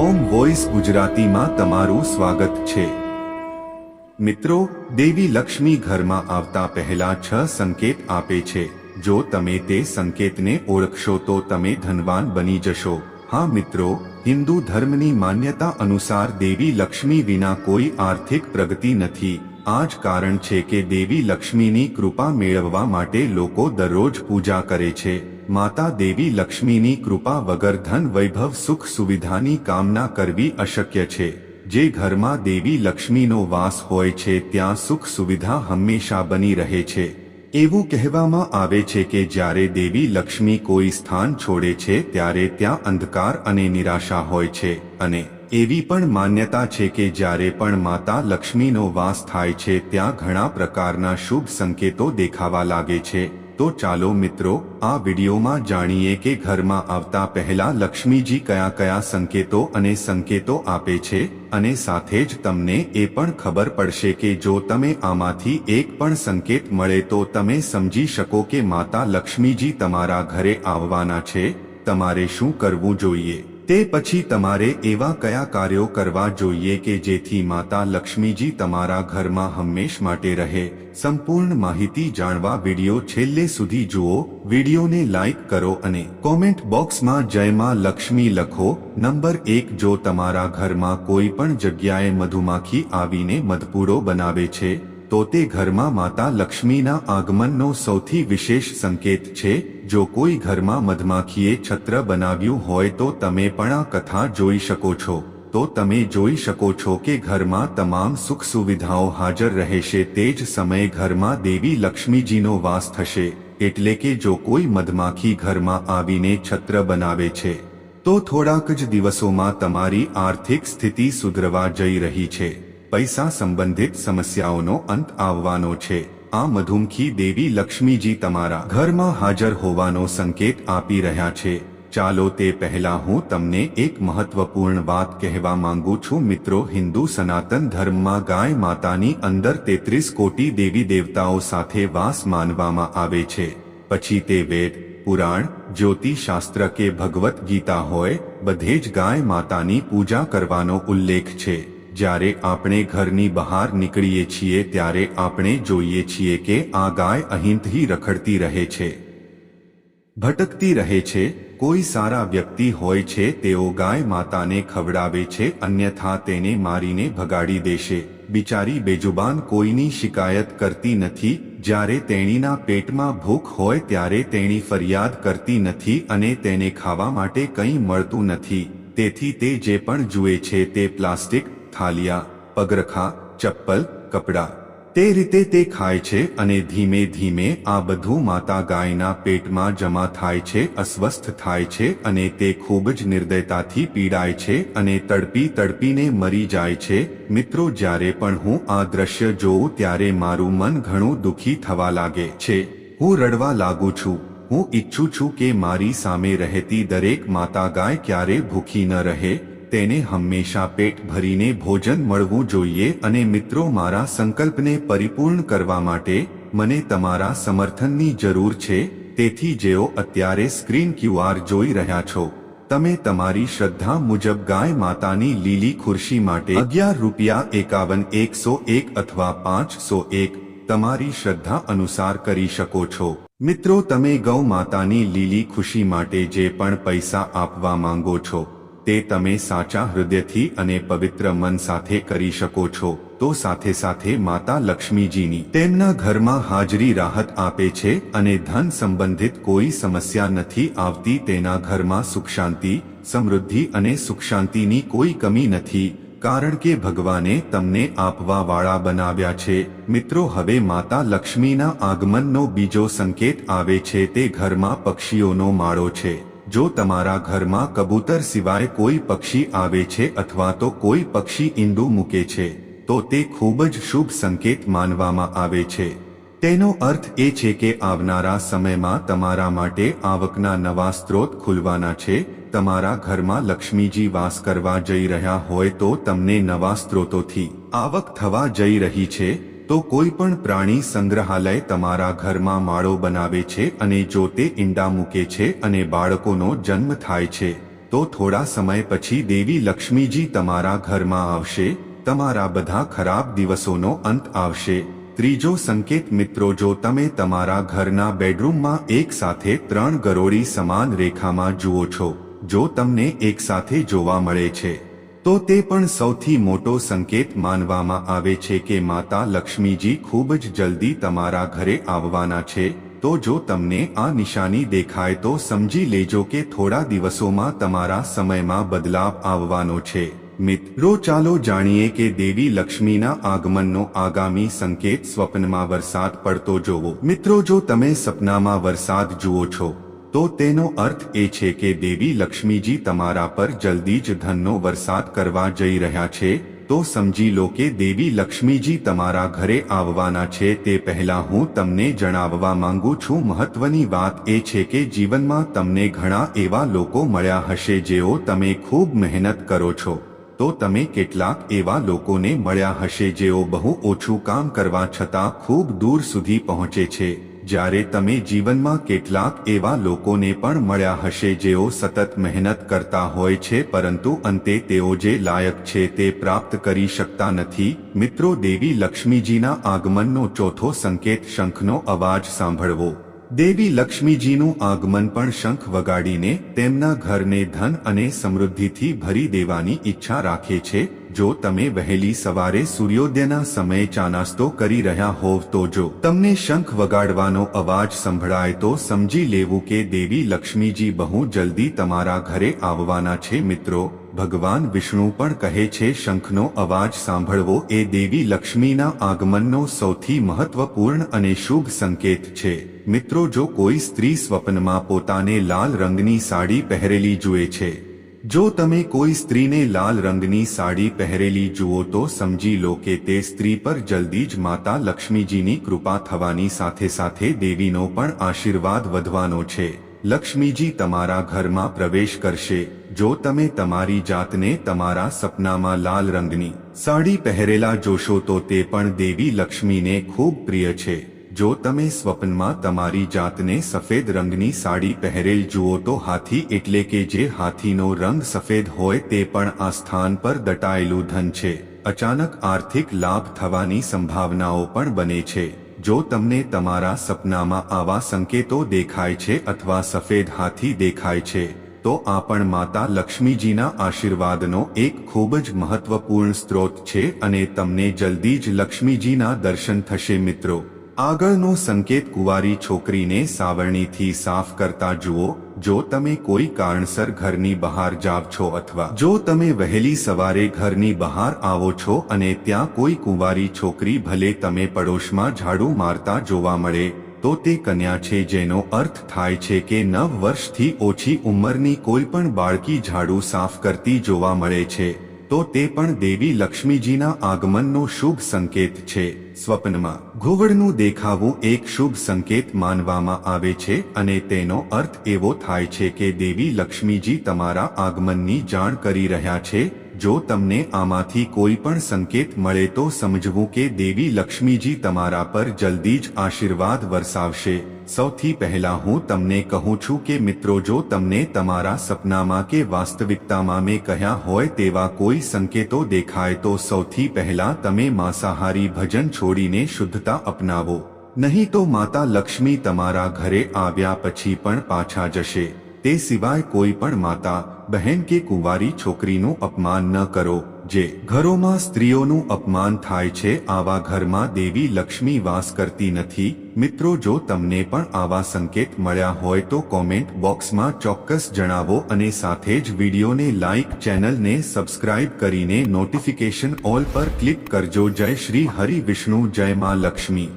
ઓમ voice ગુજરાતીમાં તમારું સ્વાગત છે. મિત્રો, દેવી લક્ષ્મી ઘરમાં આવતા પહેલા છ સંકેત આપે છે. જો તમે તે સંકેતને ઓળખશો તો તમે ધનવાન બની જશો. હા મિત્રો, હિન્દુ ધર્મની માન્યતા અનુસાર દેવી લક્ષ્મી વિના કોઈ આર્થિક પ્રગતિ નથી. આ જ કારણ છે કે દેવી લક્ષ્મીની કૃપા મેળવવા માટે લોકો દરરોજ પૂજા કરે છે. માતા દેવી લક્ષ્મીની કૃપા વગર ધન વૈભવ સુખ સુવિધાની કામના કરવી અશક્ય છે. જે ઘરમાં દેવી લક્ષ્મીનો વાસ હોય છે, ત્યાં સુખ સુવિધા હંમેશા બની રહે છે. એવું કહેવામાં આવે છે કે જ્યારે દેવી લક્ષ્મી કોઈ સ્થાન છોડે છે, ત્યારે ત્યાં અંધકાર અને નિરાશા હોય છે. અને એવી પણ માન્યતા છે કે જ્યારે પણ માતા લક્ષ્મીનો વાસ થાય છે, ત્યાં ઘણા પ્રકારના શુભ સંકેતો દેખાવા લાગે છે. તો ચાલો મિત્રો, આ વિડીયોમાં જાણીએ કે ઘરમાં આવતા પહેલા લક્ષ્મીજી કયા કયા સંકેતો અને સંકેતો આપે છે અને સાથે જ તમને એ પણ ખબર પડશે કે જો તમે આમાંથી એક પણ સંકેત મળે તો તમે સમજી શકો કે માતા લક્ષ્મીજી તમારા ઘરે આવવાના છે, તમારે શું કરવું જોઈએ? તે પછી તમારે એવા કયા કાર્યો કરવા જોઈએ કે જેથી માતા લક્ષ્મીજી તમારા ઘરમાં હંમેશ માટે રહે? સંપૂર્ણ માહિતી જાણવા વિડિયો છેલ્લે સુધી જુઓ, વિડિયોને લાઈક કરો અને કોમેન્ટ બોક્સમાં જય માં લક્ષ્મી લખો. નંબર એક, જો તમારા ઘરમાં કોઈ પણ જગ્યાએ મધુમાખી આવીને મધપૂરો બનાવે છે, તો તે ઘરમાં માતા લક્ષ્મીના આગમનનો સૌથી વિશેષ સંકેત છે. જો કોઈ ઘરમાં મધમાખીએ છત્ર બનાવ્યું હોય તો તમે પણ આ કથા જોઈ શકો છો. તો તમે જોઈ શકો છો કે ઘરમાં તમામ સુખ સુવિધાઓ હાજર રહેશે, તે જ સમયે ઘરમાં દેવી લક્ષ્મીજીનો વાસ થશે. એટલે કે જો કોઈ મધમાખી ઘરમાં આવીને છત્ર બનાવે છે, તો થોડાક જ દિવસોમાં તમારી આર્થિક સ્થિતિ સુધરવા જઈ રહી છે. પૈસા સંબંધિત સમસ્યાઓનો અંત આવવાનો છે. આ મધુમખી દેવી લક્ષ્મીજી તમારા ઘરમાં હાજર હોવાનો સંકેત આપી રહ્યા છે. ચાલો તે પહેલા હું તમને એક મહત્વપૂર્ણ વાત કહેવા માંગુ છું. મિત્રો, હિન્દુ સનાતન ધર્મમાં ગાય માતાની અંદર તેત્રીસ કોટી દેવી દેવતાઓ સાથે વાસ માનવામાં આવે છે. પછી તે વેદ, પુરાણ જ્યોતિશાસ્ત્ર કે ભગવદ્ ગીતા હોય, બધે જ ગાય માતાની પૂજા કરવાનો ઉલ્લેખ છે. જ્યારે આપણે ઘરની બહાર નીકળીએ છીએ ત્યારે આપણે જોઈએ છીએ કે આ ગાય અહીંથી રખડતી રહે છે. ભટકતી રહે છે. કોઈ સારા વ્યક્તિ હોય છે તેઓ ગાય માતાને ખવડાવે છે અન્યથા તેને મારીને ભગાડી દેશે. બિચારી બેજુબાન કોઈની શિકાયત કરતી નથી. જ્યારે તેણીના પેટમાં ભૂખ હોય ત્યારે તેણી ફરિયાદ કરતી નથી અને તેને ખાવા માટે કંઈ મળતું નથી. તેથી તે જે પણ જુએ છે તે પ્લાસ્ટિક થાલિયા, પગરખા, ચપ્પલ, કપડાં. તે રીતે તે ખાય છે અને ધીમે ધીમે આ બધું માતા ગાયના પેટમાં જમા થાય છે, અસ્વસ્થ થાય છે અને તે ખૂબ જ નિર્દયતાથી પીડાય છે અને તડપી તડપીને મરી જાય છે. મિત્રો, જ્યારે પણ હું આ દ્રશ્ય જોઉં ત્યારે મારું મન ઘણું દુઃખી થવા લાગે છે. હું રડવા લાગુ છું. હું ઈચ્છું છું કે મારી સામે રહેતી દરેક માતા ગાય ક્યારે ભૂખી ન રહે. તેને હંમેશા પેટ ભરીને ભોજન મળવું જોઈએ અને મિત્રો, મારા સંકલ્પને પરિપૂર્ણ કરવા માટે મને તમારા સમર્થનની જરૂર છે. તેથી જેઓ અત્યારે સ્ક્રીન ક્યુઆર જોઈ રહ્યા છો, તમે તમારી શ્રદ્ધા મુજબ ગાય માતાની લીલી ખુરશી માટે અગિયાર રૂપિયા એકાવન એકસો એક અથવા પાંચસો એક તમારી શ્રદ્ધા અનુસાર કરી શકો છો. મિત્રો, તમે ગૌ માતાની લીલી ખુશી માટે જે પણ પૈસા આપવા માંગો છો તે તમે સાચા હૃદયથી અને પવિત્ર મન સાથે કરી શકો છો. તો સાથે સાથે માતા લક્ષ્મીજીની તેમના ઘરમાં હાજરી રાહત આપે છે અને ધન સંબંધિત કોઈ સમસ્યા નથી આવતી. તેના ઘરમાં સુખ શાંતિ સમૃદ્ધિ અને સુખ શાંતિની કોઈ કમી નથી, કારણ કે ભગવાને તમને આપવા વાળા બનાવ્યા છે. મિત્રો, હવે માતા લક્ષ્મીના આગમનનો બીજો સંકેત આવે છે. તે ઘરમાં પક્ષીઓનો માળો છે. જો તમારા ઘરમાં કબૂતર સિવાય કોઈ પક્ષી આવે છે અથવા તો કોઈ પક્ષી ઈંડું મૂકે છે, તો તે ખૂબ જ શુભ સંકેત માનવામાં આવે છે. તેનો અર્થ એ છે કે આવનારા સમયમાં તમારા માટે આવકના નવા સ્ત્રોત ખુલવાના છે. તમારા ઘરમાં લક્ષ્મીજી વાસ કરવા જઈ રહ્યા હોય તો તમને નવા સ્ત્રોતોથી આવક થવા જઈ રહી છે. તો કોઈ પણ પ્રાણી સંગ્રહાલય તમારા ઘરમાં માળો બનાવે છે અને જો તે ઈંડા મૂકે છે અને બાળકોનો જન્મ થાય છે, તો થોડા સમય પછી દેવી લક્ષ્મીજી તમારા ઘરમાં આવશે, તમારા બધા ખરાબ દિવસોનો અંત આવશે. ત્રીજો સંકેત મિત્રો, જો તમે તમારા ઘરના બેડરૂમમાં એક સાથે ત્રણ ગરોળી સમાન રેખામાં જુઓ છો, જો તમને એક સાથે જોવા મળે છે. તો તે પણ સૌથી મોટો સંકેત માનવામાં આવે છે કે માતા લક્ષ્મીજી ખૂબ જ જલ્દી તમારા ઘરે આવવાના છે, તો જો તમને આ નિશાની દેખાય તો સમજી લેજો કે થોડા દિવસોમાં તમારા સમયમાં બદલાવ આવવાનો છે. મિત્રો ચાલો જાણીએ કે દેવી લક્ષ્મીના આગમનનો આગામી સંકેત સ્વપ્નમાં વરસાદ પડતો જોવો. મિત્રો, જો તમે સપનામાં વરસાદ જુઓ છો તો તેનો અર્થ એ છે કે દેવી લક્ષ્મીજી તમારા પર જલ્દી જ ધનનો વરસાદ કરવા જઈ રહ્યા છે, તો સમજી લો કે દેવી લક્ષ્મીજી તમારા ઘરે આવવાના છે, તે પહેલા હું તમને જણાવવા માંગુ છું. મહત્વની વાત એ છે કે જીવનમાં તમને ઘણા એવા લોકો મળ્યા હશે જેઓ તમે ખૂબ મહેનત કરો છો. તો તમે કેટલાક એવા લોકોને મળ્યા હશે જેઓ બહુ ઓછું કામ કરવા છતાં ખૂબ દૂર સુધી પહોંચે છે. જ્યારે તમે જીવનમાં કેટલાક એવા લોકોને પણ મળ્યા હશે જેઓ સતત મહેનત કરતા હોય છે, પરંતુ અંતે તેઓ જે લાયક છે તે પ્રાપ્ત કરી શકતા નથી. મિત્રો, દેવી લક્ષ્મીજીના આગમનનો ચોથો સંકેત શંખનો અવાજ સાંભળવો. દેવી લક્ષ્મીજીનું આગમન પણ શંખ વગાડીને તેમના ઘરને ધન અને સમૃદ્ધિથી ભરી દેવાની ઈચ્છા રાખે છે. જો તમે વહેલી સવારે સૂર્યોદયના સમયે ચા નાસ્તો કરી રહ્યા હોવ તો જો તમને શંખ વગાડવાનો અવાજ સંભળાય તો સમજી લેવું કે દેવી લક્ષ્મીજી બહુ જલ્દી તમારા ઘરે આવવાના છે. મિત્રો, ભગવાન વિષ્ણુ પણ કહે છે, શંખનો અવાજ સાંભળવો એ દેવી લક્ષ્મીના આગમનનો સૌથી મહત્વપૂર્ણ અને શુભ સંકેત છે. મિત્રો, જો કોઈ સ્ત્રી સ્વપ્નમાં પોતાને લાલ રંગની સાડી પહેરેલી જુએ છે જો તમે કોઈ સ્ત્રીને લાલ રંગની સાડી પહેરેલી જુઓ તો સમજી લો કે તે સ્ત્રી પર જલ્દી જ માતા લક્ષ્મીજીની કૃપા થવાની સાથે સાથે દેવીનો પણ આશીર્વાદ વધવાનો છે. લક્ષ્મીજી તમારા ઘરમાં પ્રવેશ કરશે. જો તમે તમારી જાતને તમારા સપનામાં લાલ રંગની સાડી પહેરેલા જોશો તો તે પણ દેવી લક્ષ્મીને ખૂબ પ્રિય છે. જો તમે સ્વપ્નમાં તમારી જાતને સફેદ રંગની સાડી પહેરેલ જુઓ તો હાથી એટલે કે જે હાથીનો રંગ સફેદ હોય તે પણ આ સ્થાન પર દટાયેલું ધન છે. અચાનક આર્થિક લાભ થવાની સંભાવનાઓ પણ બને છે. જો તમને તમારા સપનામાં આવા સંકેતો દેખાય છે અથવા સફેદ હાથી દેખાય છે, તો આ પણ માતા લક્ષ્મીજીના આશીર્વાદનો એક ખૂબ જ મહત્વપૂર્ણ સ્ત્રોત છે અને તમને જલ્દી જ લક્ષ્મીજીના દર્શન થશે મિત્રો. આગળનો સંકેત કુંવારી છોકરીને સાવરણીથી સાફ કરતા જુઓ, જો તમે કોઈ કારણસર ઘરની બહાર જાવ છો અથવા જો તમે વહેલી સવારે ઘરની બહાર આવો છો અને ત્યાં કોઈ કુંવારી છોકરી ભલે તમે પડોશમાં ઝાડુ મારતા જોવા મળે, તો તે કન્યા છે જેનો અર્થ થાય છે કે નવ વર્ષથી ઓછી ઉંમરની કોઈ પણ બાળકી ઝાડુ સાફ કરતી જોવા મળે છે. તો તે પણ દેવી લક્ષ્મીજીના આગમનનો શુભ સંકેત છે. સ્વપ્નમાં ઘુવડનું દેખાવું એક શુભ સંકેત માનવામાં આવે છે અને તેનો અર્થ એવો થાય છે કે દેવી લક્ષ્મીજી તમારા આગમનની જાણ કરી રહ્યા છે જો તમને આમાંથી કોઈ પણ સંકેત મળે તો સમજવું કે દેવી લક્ષ્મીજી તમારા પર જલ્દી જ આશીર્વાદ વરસાવશે. સૌથી પહેલા હું તમને કહું છું કે મિત્રો, જો તમને તમારા સપનામાં કે વાસ્તવિકતામાં મેં કહ્યા હોય તેવા કોઈ સંકેતો દેખાય તો સૌથી પહેલા તમે માંસાહારી ભજન છોડીને શુદ્ધતા અપનાવો. નહીં તો માતા લક્ષ્મી તમારા ઘરે આવ્યા પછી પણ પાછા જશે. તે સિવાય કોઈ પણ માતા, બહેન કે કુંવારી છોકરીનું અપમાન ન કરો, જે ઘરોમાં સ્ત્રીઓનું અપમાન થાય છે, આવા ઘરમાં દેવી લક્ષ્મી વાસ કરતી નથી. મિત્રો, જો તમને પણ આવા સંકેત મળ્યા હોય તો કોમેન્ટ બોક્સમાં ચોક્કસ જણાવો અને સાથે જ વિડીયોને લાઇક ચેનલને સબસ્ક્રાઇબ કરીને નોટિફિકેશન ઓલ પર ક્લિક કરજો. જય શ્રી હરિ વિષ્ણુ, જય માં લક્ષ્મી.